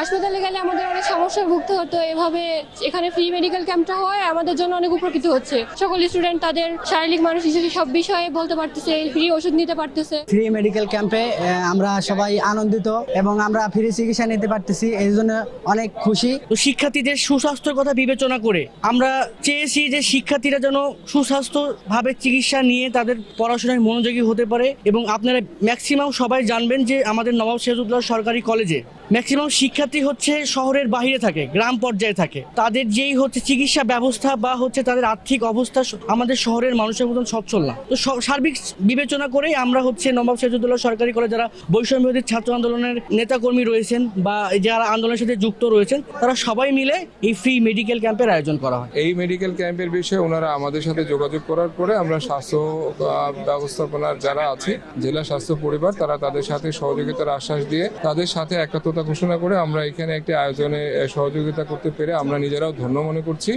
হাসপাতালে গেলে আমাদের অনেক সমস্যায় ভুগতে হতো। এভাবে এখানে ফ্রি মেডিকেল ক্যাম্পটা হয় আমাদের জন্য অনেক উপকৃত হচ্ছে। সকল স্টুডেন্ট তাদের শারীরিক মানসিক সব বিষয়ে বলতে পারতেছে ফ্রি ওষুধ নিতে পারতেছে। ফ্রি মেডিকেল ক্যাম্পে আমরা সবাই আনন্দিত এবং আমরা ফ্রি চিকিৎসা নিতে পারতেছি এই জন্য অনেক খুশি। তো শিক্ষার্থীদের সুস্বাস্থ্যের কথা বিবেচনা করে আমরা চেয়েছি যে শিক্ষার্থীরা যেন সুস্বাস্থ্যভাবে চিকিৎসা নিয়ে তাদের পড়াশোনায় মনোযোগী হতে পারে এবং আপনারা ম্যাক্সিমাম সবাই জানবেন যে আমাদের নবাব সিরাজউদ্দৌলা সরকারি কলেজে ম্যাক্সিমাম শিক্ষার্থী হচ্ছে শহরের বাইরে থাকে, গ্রাম পর্যায়ে থাকে। তাদের যেই হচ্ছে চিকিৎসা ব্যবস্থা বা হচ্ছে তাদের আর্থিক অবস্থা আমাদের শহরের মানুষের মতন সচ্ছল না। তো সার্বিক বিবেচনা করেই আমরা হচ্ছে নবাব সিরাজউদ্দৌলা সরকারি কলেজ যারা বৈষম্য ছাত্র আন্দোলনের নেতাকর্মী রয়েছেন বা যারা আন্দোলনের সাথে যুক্ত রয়েছেন, তারা সবাই মিলে এই ফ্রি মেডিকেল ক্যাম্পের আয়োজন করা হয়। এই মেডিকেল ক্যাম্পের বিষয়ে ওনারা আমাদের সাথে যোগাযোগ করার পরে আমরা স্বাস্থ্য ব্যবস্থাপনার যারা আছে, জেলা স্বাস্থ্য পরিবার, তারা তাদের সাথে সহযোগিতার আশ্বাস দিয়ে তাদের সাথে একাত্মতা ঘোষণা করে আমরা এখানে একটি আয়োজনে সহযোগিতা করতে পেরে আমরা নিজেরাও ধন্য মনে করছি।